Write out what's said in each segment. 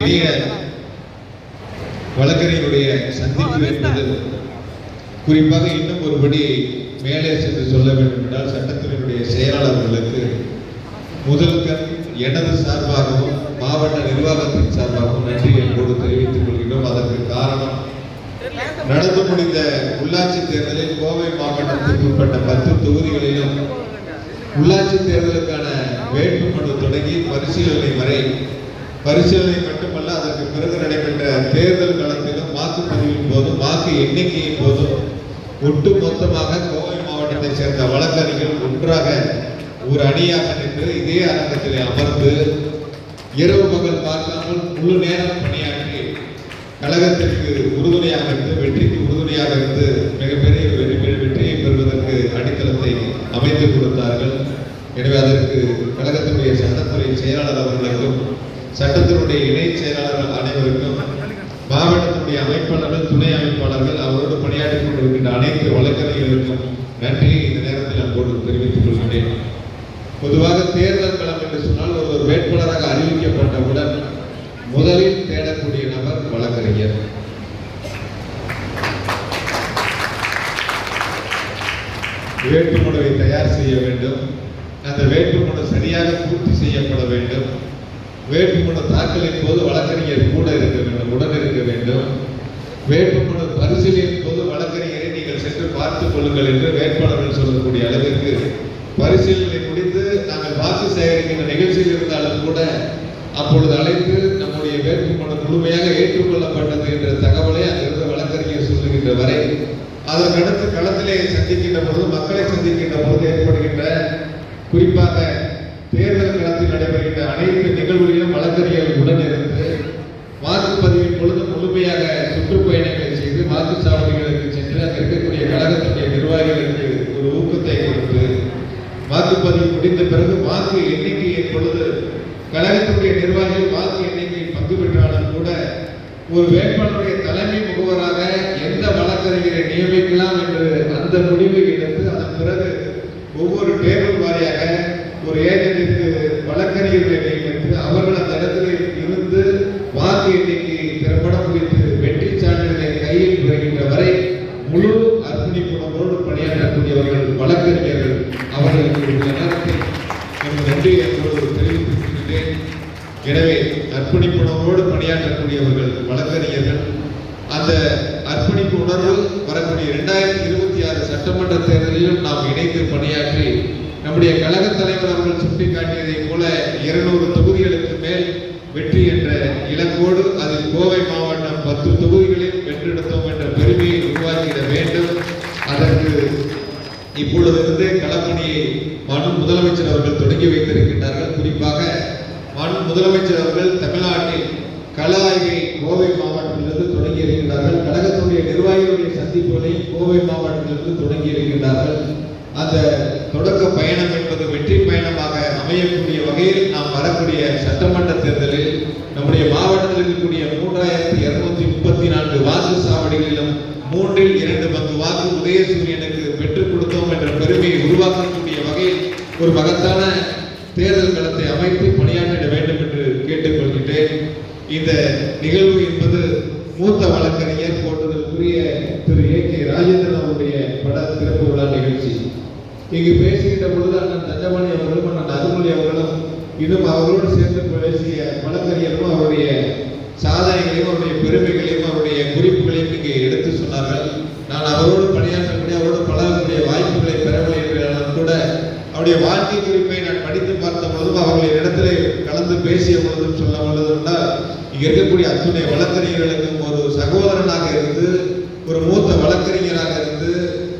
பெரிய வழக்கறிஞருடைய சந்திப்பு என்பது குறிப்பாக இன்னும் ஒருபடி மேலே சென்று சொல்ல வேண்டும் என்றால் சட்டத்துறையினுடைய செயலாளர்களுக்கு முதல் கண் எனது சார்பாகவும் மாவட்ட நிர்வாகத்தின் சார்பாகவும் நன்றி என்போடு தெரிவித்துக் கொள்கிறோம் அதற்கு காரணம் நடந்து முடிந்த உள்ளாட்சி தேர்தலில் கோவை மாவட்டத்திற்கு உட்பட்ட பத்து தொகுதிகளிலும் உள்ளாட்சி தேர்தலுக்கான வேட்புமனு தொடங்கி பரிசீலனை வரை பரிசீலனை மட்டுமல்ல அதற்கு பிறகு நடைபெற்ற தேர்தல் காலத்திலும் வாக்குப்பதிவின் போதும் வாக்கு எண்ணிக்கையின் போதும் ஒட்டு மொத்தமாக கோவை மாவட்டத்தை சேர்ந்த வழக்கறிஞர்கள் ஒன்றாக ஒரு அணியாக நின்று இதே அரங்கத்தில் அமர்ந்து இரவு பகல் பார்க்காமல் முழு நேரம் பணியாற்றி கழகத்திற்கு உறுதுணையாக இருந்து வெற்றிக்கு உறுதுணையாக இருந்து மிகப்பெரிய வெற்றியை பெறுவதற்கு அடித்தளத்தை அமைத்து கொடுத்தார்கள். எனவே அதற்கு கழகத்தினுடைய சட்டத்துறை செயலாளர் அவர்கள் சட்டத்தினுடைய இணை செயலாளர்கள் அனைவருக்கும் மாவட்டத்தினுடைய அமைப்பாளர்கள் துணை அமைப்பாளர்கள் அவரோடு பணியாற்றிக் கொண்டிருக்கின்ற அனைத்து வழக்கறிஞர்களுக்கும் நன்றியை இந்த நேரத்தில் அன்போடு தெரிவித்துக் கொள்கின்றேன். பொதுவாக தேர்தல் களம் என்று சொன்னால் ஒருவர் வேட்பாளராக அறிவிக்கப்பட்டவுடன் முதலில் தேடக்கூடிய நபர் வழக்கறிஞர். வேட்புமனுவை தயார் செய்ய வேண்டும். அந்த வேட்புமனு சரியாக பூர்த்தி செய்யப்பட வேண்டும். வேட்புமனு தாக்கலின் போது வழக்கறிஞர் கூட இருக்க வேண்டும் உடன் இருக்க வேண்டும். வேட்புமனு பரிசீலனையின் போது வழக்கறிஞரை நீங்கள் சென்று பார்த்துக் கொள்ளுங்கள் என்று வேட்பாளர்கள் சொல்லக்கூடிய அளவிற்கு பரிசீலனை முடிந்து நாங்கள் வாக்கு சேகரிக்கின்ற நிகழ்ச்சியில் இருந்தாலும் கூட அப்பொழுது அழைத்து நம்முடைய வேட்புமனு முழுமையாக ஏற்றுக்கொள்ளப்பட்டது என்ற தகவலை அங்கிருந்து வழக்கறிஞர் சொல்லுகின்ற வரை அதற்கடுத்து களத்திலே சந்திக்கின்ற பொழுது மக்களை சந்திக்கின்ற பொழுது ஏற்படுகின்ற குறிப்பாக தேர்தல் களத்தில் நடைபெறுகின்ற அனைத்து நிகழ்வுகளிலும் வழக்கறிஞர்கள் உடன் இருந்து வாக்குப்பதிவின் பொழுது முழுமையாக சுற்றுப்பயணங்களை செய்து வாக்குச்சாவடிகளுக்கு சென்று அங்கு இருக்கக்கூடிய கழகத்துடைய நிர்வாகிகளுக்கு ஒரு ஊக்கத்தை கொடுத்து வாக்குப்பதிவு முடிந்த பிறகு வாக்கு எண்ணிக்கையின் பொழுது கழகத்துடைய நிர்வாகிகள் வாக்கு எண்ணிக்கையில் பங்கு பெற்றாலும் கூட ஒரு வேட்பாளருடைய தலைமை முகவராக எந்த வழக்கறிஞரை நியமிக்கலாம் என்று அந்த முடிவை எடுத்து அதன் பிறகு ஒவ்வொரு டேபிள் வாரியாக ஒரு ஏஜென்ட்டிற்கு வழக்கறிஞர்களை நியமித்து அவர்கள் அந்த இடத்தில் இருந்து வாக்கு எண்ணிக்கை திறம்பட முடித்து வெற்றி சான்றிதழை கையில் பெறுகின்ற வரை முழு அர்ப்பணிப்புணர்வோடு பணியாற்றக்கூடியவர்கள் வழக்கறிஞர்கள் அவர்களுக்கு இந்த நேரத்தில் நன்றி என்போடு தெரிவித்துக் எனவே அர்ப்பணிப்புணர்வோடு பணியாற்றக்கூடியவர்கள் வழக்கறிஞர்கள் அந்த அர்ப்பணிப்பு உணர்வு வரக்கூடிய இரண்டாயிரத்தி இருபத்தி ஆறு சட்டமன்ற தேர்தலிலும் நாம் இணைந்து பணியாற்றி நம்முடைய கழக தலைவர் அவர்கள் சுட்டிக்காட்டியதைப் போல இருநூறு தொகுதிகளுக்கு மேல் வெற்றி என்ற இலக்கோடு அதில் கோவை மாவட்டம் பத்து தொகுதிகளில் வென்றெடுத்தோம் என்ற பெருமையை உருவாக்கிட வேண்டும். அதற்கு இப்பொழுதிருந்து களப்பணியை மனு முதலமைச்சர் அவர்கள் தொடங்கி வைத்திருக்கின்றார்கள். குறிப்பாக மனு முதலமைச்சர் அவர்கள் தமிழ்நாட்டில் கள ஆய்வை கோவை மாவட்டத்திலிருந்து தொடங்கி இருக்கின்றார்கள் கழகத்துடைய நிர்வாகிகளுடைய சந்திப்புகளை கோவை மாவட்டத்திலிருந்து தொடங்கி இருக்கின்றார்கள் அந்த தொடக்க பயணம் என்பது வெற்றி பயணமாக அமையக்கூடிய வகையில் நாம் வரக்கூடிய சட்டமன்ற தேர்தலில் நம்முடைய மாவட்டத்தில் இருக்கக்கூடிய மூன்றாயிரத்தி இருநூத்தி முப்பத்தி நான்கு வாக்கு சாவடிகளிலும் மூன்றில் இரண்டு பங்கு வாக்கு உதயசூரியனுக்கு பெற்றுக் கொடுத்தோம் என்ற பெருமையை உருவாக்கக்கூடிய வகையில் ஒரு மகத்தான தேர்தல் களத்தை அமைத்து பணியாற்றிட வேண்டும் என்று கேட்டுக்கொள்கின்றேன். இந்த நிகழ்வு என்பது மூத்த வழக்கறிஞர் போன்றதற்குரிய திரு ஏ கே ராஜேந்திரன் அவருடைய பட திறப்பு விழா நிகழ்ச்சி இங்கு பேசுகின்ற பொழுது அண்ணன் தஞ்சமணி அவர்களும் அண்ணன் அருள்மொழி அவர்களும் இன்னும் அவர்களோடு சேர்ந்து பேசிய வழக்கறிஞரும் அவருடைய சாதனைகளையும் அவருடைய பெருமைகளையும் அவருடைய குறிப்புகளையும் இங்கே எடுத்து சொன்னார்கள். நான் அவரோடு பணியாற்றக்கூடிய அவரோடு பழகக்கூடிய வாய்ப்புகளை பெறவில்லை என்றாலும் கூட அவருடைய வாழ்க்கை குறிப்பை நான் படித்து பார்த்த பொழுதும் அவர்களின் இடத்திலே கலந்து பேசிய பொழுதும் சொல்ல பொழுதும் இங்க இருக்கக்கூடிய அத்துணை வழக்கறிஞர்களுக்கும் ஒரு சகோதர இருந்து ஒரு மூத்த வழக்கறிஞராக இருந்து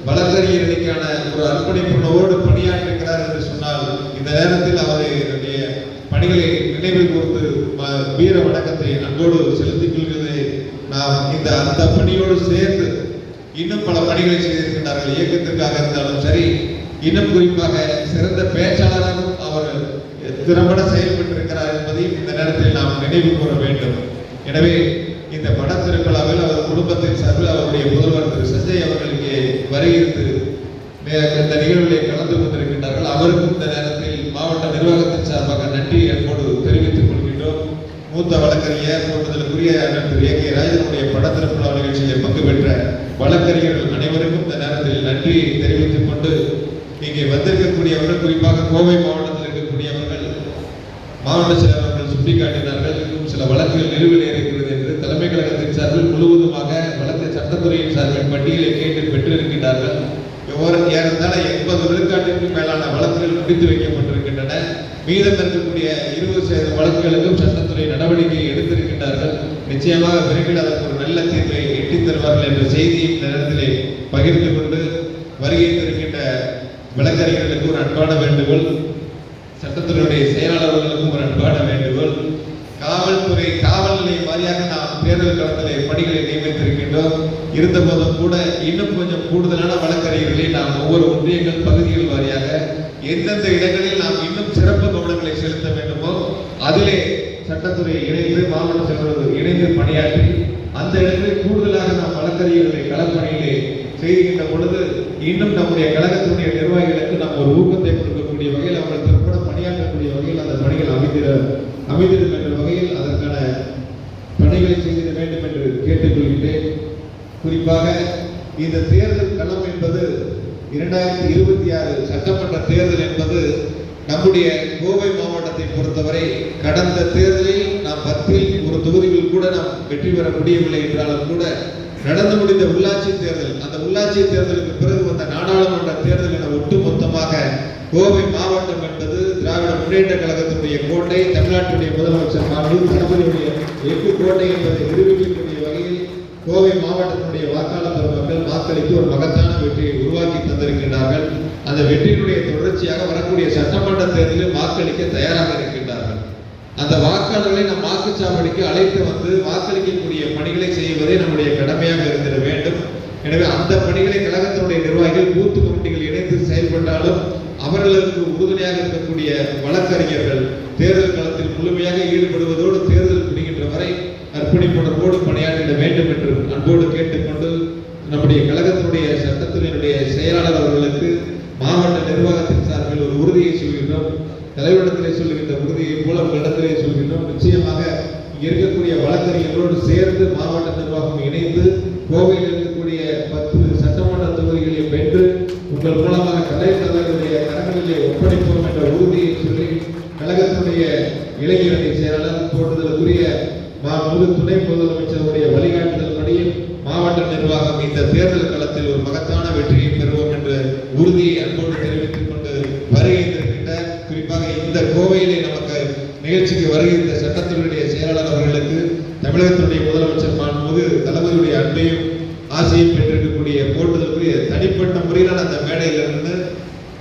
வழக்கறிஞர்களுக்கான ஒரு அர்ப்பணிப்புணர்வோடு பணியாற்றுகிறார் என்று சொன்னால் இந்த நேரத்தில் அவருடைய பணிகளை நினைவில் கூர்ந்து ம- வீர வணக்கத்தை அன்போடு செலுத்திக் கொள்கிறதை நாம் இந்த அந்த பணியோடு சேர்ந்து இன்னும் பல பணிகளை செய்திருக்கின்றார்கள். இயக்கத்திற்காக இருந்தாலும் சரி இன்னும் குறிப்பாக சிறந்த பேச்சாளராகவும் அவர் திறம்பட செயல்பட்டிருக்கிறார் என்பதையும் இந்த நேரத்தில் நாம் நினைவு கூற வேண்டும். எனவே இந்த பட திருவிழாவில் அவர் குடும்பத்தின் சார்பில் அவருடைய முதல்வர் திரு. சஞ்சய் அவர்கள் இங்கே வருகிறது இந்த நிகழ்விலே கலந்து கொண்டிருக்கின்றார்கள். அவருக்கும் இந்த நேரத்தில் மாவட்ட நிர்வாகத்தின் சார்பாக நன்றி மூத்த வழக்கறிஞர் போன்றதற்குரிய அண்ணன் திரு ஏ கே ராஜனுடைய படத்திறப்பு நிகழ்ச்சியில் பங்கு பெற்ற வழக்கறிஞர்கள் அனைவருக்கும் இந்த நேரத்தில் நன்றி தெரிவித்துக் கொண்டு இங்கே வந்திருக்கக்கூடியவர்கள் குறிப்பாக கோவை மாவட்டத்தில் இருக்கக்கூடியவர்கள் மாவட்ட செயலர் அவர்கள் சுட்டிக்காட்டினார்கள். இன்னும் சில வழக்குகள் நிலுவையில் இருக்கிறது என்று தலைமை கழகத்தின் சார்பில் முழுவதுமாக வழக்கு சட்டத்துறையின் சார்பில் பட்டியலை கேட்டு பெற்றிருக்கிறார்கள் ஏறத்தாழ எண்பது விழுக்காட்டுக்கு மேலான வழக்குகள் முடித்து வைக்கப்பட்டிருக்கின்றன. மீதம் இருக்கக்கூடிய இருபது சதவீத வழக்குகளுக்கும் சட்டத்துறை நடவடிக்கை எடுத்திருக்கின்றார்கள். நிச்சயமாக விரைவில் அதற்கு ஒரு நல்ல தீர்வை எட்டித் தருவார்கள் என்ற செய்தியை இந்த நேரத்திலே பகிர்ந்து கொண்டு வருகை தருகின்ற வழக்கறிஞர்களுக்கு ஒரு அன்பான வேண்டுகோள் சட்டத்துறையுடைய செயலாளர்களுக்கும் ஒரு அன்பான வேண்டுகோள். காவல்துறை காவல் நிலையம் வாரியாக நாம் தேர்தல் களத்தில் பணிகளை நியமித்திருக்கின்றோம். இருந்த போதும் கூட இன்னும் கொஞ்சம் கூடுதலான வழக்கறிஞர்களை நாம் ஒவ்வொரு ஒன்றியங்கள் பகுதிகள் வாரியாக எந்தெந்த இடங்களில் நாம் இன்னும் சிறப்பு கவனங்களை செலுத்த வேண்டுமோ அதிலே சட்டத்துறை இணைந்து மாவட்ட செயலர்கள் இணைந்து பணியாற்றி அந்த இடங்களில் கூடுதலாக நாம் வழக்கறிஞர்களை களப்பணியிலே செய்கின்ற பொழுது இன்னும் நம்முடைய கழகத்தினுடைய நிர்வாகிகளுக்கு நாம் ஒரு ஊக்கத்தை கொடுக்கக்கூடிய வகையில் அவர்கள் திறப்பட பணியாற்றக்கூடிய வகையில் அந்த பணிகள் அமைந்திட அமைந்திடும் என்ற வகையில் அதற்கான பணிகளை செய்திட வேண்டும் என்று கேட்டுக்கொள்கின்றேன். குறிப்பாக இந்த தேர்தல் களம் என்பது இரண்டாயிரத்தி இருபத்தி ஆறு சட்டமன்ற தேர்தல் என்பது நம்முடைய கோவை மாவட்டத்தை பொறுத்தவரை கடந்த தேர்தலில் நாம் பத்தில் ஒரு தொகுதியில் கூட நாம் வெற்றி பெற முடியவில்லை என்றாலும் கூட நடந்து முடிந்த உள்ளாட்சி தேர்தல் அந்த உள்ளாட்சி தேர்தலுக்கு பிறகு வந்த நாடாளுமன்ற தேர்தல் என ஒட்டுமொத்தமாக கோவை மாவட்டம் என்பது திராவிட முன்னேற்ற கழகத்தினுடைய கோட்டை தமிழ்நாட்டினுடைய முதலமைச்சர் மாண்பு தளபதியுடைய எஃகு கோட்டை என்பதை நிரூபிக்கக்கூடிய வகையில் கோவை மாவட்டத்தினுடைய வாக்காளர் பெருமக்கள் வாக்களித்து ஒரு மகத்தான வெற்றியை உருவாக்கி தந்திருக்கின்றார்கள். அந்த வெற்றியினுடைய தொடர்ச்சியாக வரக்கூடிய சட்டமன்ற தேர்தலில் வாக்களிக்க தயாராக இருக்கின்றனர். அந்த வாக்காளர்களை நம் வாக்குச்சாவடிக்கு அழைத்து வந்து வாக்களிக்கக்கூடிய பணிகளை செய்வதே நம்முடைய கடமையாக இருந்திட வேண்டும். எனவே அந்த பணிகளை கழகத்தினுடைய நிர்வாகிகள் பூத்து கமிட்டிகள் இணைந்து செயல்பட்டாலும் அவர்களுக்கு உறுதுணையாக இருக்கக்கூடிய வழக்கறிஞர்கள் தேர்தல் களத்தில் முழுமையாக ஈடுபடுவதோடு தேர்தல் முடிகின்ற வரை அர்ப்பணிப்புணர்வோடு பணியாற்றிட வேண்டும் என்று அன்போடு கேட்டுக்கொண்டு நம்முடைய கழகத்தினுடைய சட்டத்துறையினுடைய செயலாளர் அவர்களுக்கு மாவட்ட நிர்வாகத்தின் சார்பில் ஒரு உறுதியை சொல்கின்றோம். தலைவரிடத்திலே சொல்லுகின்ற உறுதியை போல உங்களிடத்திலே சொல்கின்றோம். நிச்சயமாக இருக்கக்கூடிய வழக்கறிஞர்களோடு சேர்ந்து மாவட்ட நிர்வாகம் இணைந்து கோவையில் இருக்கக்கூடிய பத்து சட்டமன்ற தொகுதிகளை வென்று உங்கள் மூலமாக கலை தலைவருடைய கரங்களிலே ஒப்படைப்போம் என்ற உறுதியை சொல்லி கழகத்துடைய இளைஞரணி செயலாளர் போன்றதற்குரிய மாண்புமிகு துணை முதலமைச்சருடைய வழிகாட்டுதல்படி மாவட்ட நிர்வாகம் இந்த தேர்தல் களத்தில் ஒரு மகத்தான வெற்றியை பெறுவோம் என்ற உறுதியை அன்போடு தெரிவித்து கோவையிலே நமக்கு நிகழ்ச்சிக்கு வருகின்ற சட்டத்தினுடைய செயலாளர் அவர்களுக்கு தமிழகத்தினுடைய முதலமைச்சர் மாண்புமிகு தளபதியுடைய அன்பையும் ஆசையும் பெற்றிருக்கக்கூடிய போட்டுதலுக்குரிய தனிப்பட்ட முறையிலான அந்த மேடையிலிருந்து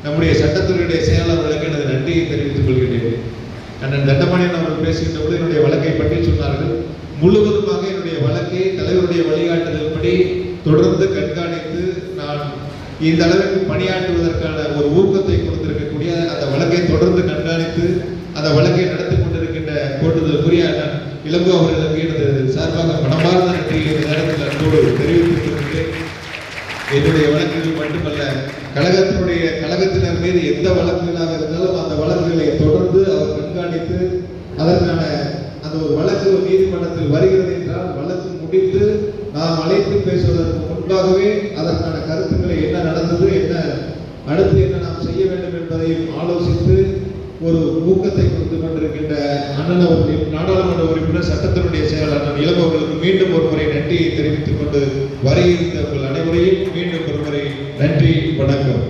நம்முடைய சட்டத்துறையுடைய செயலாளர்களுக்கு எனது நன்றியை தெரிவித்துக் கொள்கிறேன் அண்ணன் தண்டமணியன் அவர்கள் பேசுகின்ற போது என்னுடைய வழக்கை பற்றி சொன்னார்கள். முழுவதுமாக என்னுடைய வழக்கை தலைவருடைய வழிகாட்டுதல்படி தொடர்ந்து கண்காணித்து நான் இந்த அளவுக்கு பணியாற்றுவதற்கான ஒரு ஊக்கத்தை கொடுத்து கொடுத்திருக்கக்கூடிய அந்த வழக்கை தொடர்ந்து கண்காணித்து அந்த வழக்கை நடத்தி கொண்டிருக்கின்ற கோட்டுதல் அண்ணன் இளங்கோ அவர்களுக்கு எனது சார்பாக மனமார்ந்த நன்றியை இந்த நேரத்தில் அன்போடு தெரிவித்துக் என்னுடைய வழக்குகள் மட்டுமல்ல கழகத்தினுடைய கழகத்தினர் மீது எந்த வழக்குகளாக இருந்தாலும் அந்த வழக்குகளை தொடர்ந்து அவர் கண்காணித்து அதற்கான அந்த ஒரு வழக்கு நீதிமன்றத்தில் வருகிறது என்றால் வழக்கு முடித்து நாம் அழைத்து பேசுவதற்கு முன்பாகவே அதற்கான கருத்துக்களை என்ன நடந்தது என்ன அடுத்து என்ன என்பதையும் ஆலோசித்து ஒரு ஊக்கத்தை கொடுத்து கொண்டிருக்கின்ற அண்ணன் அவர்கள் நாடாளுமன்ற உறுப்பினர் சட்டத்தினுடைய செயலாளர் அண்ணன் மீண்டும் ஒரு முறை நன்றியை தெரிவித்துக் கொண்டு வருகின்ற அனைவரையும் மீண்டும் ஒரு முறை நன்றி வணக்கம்.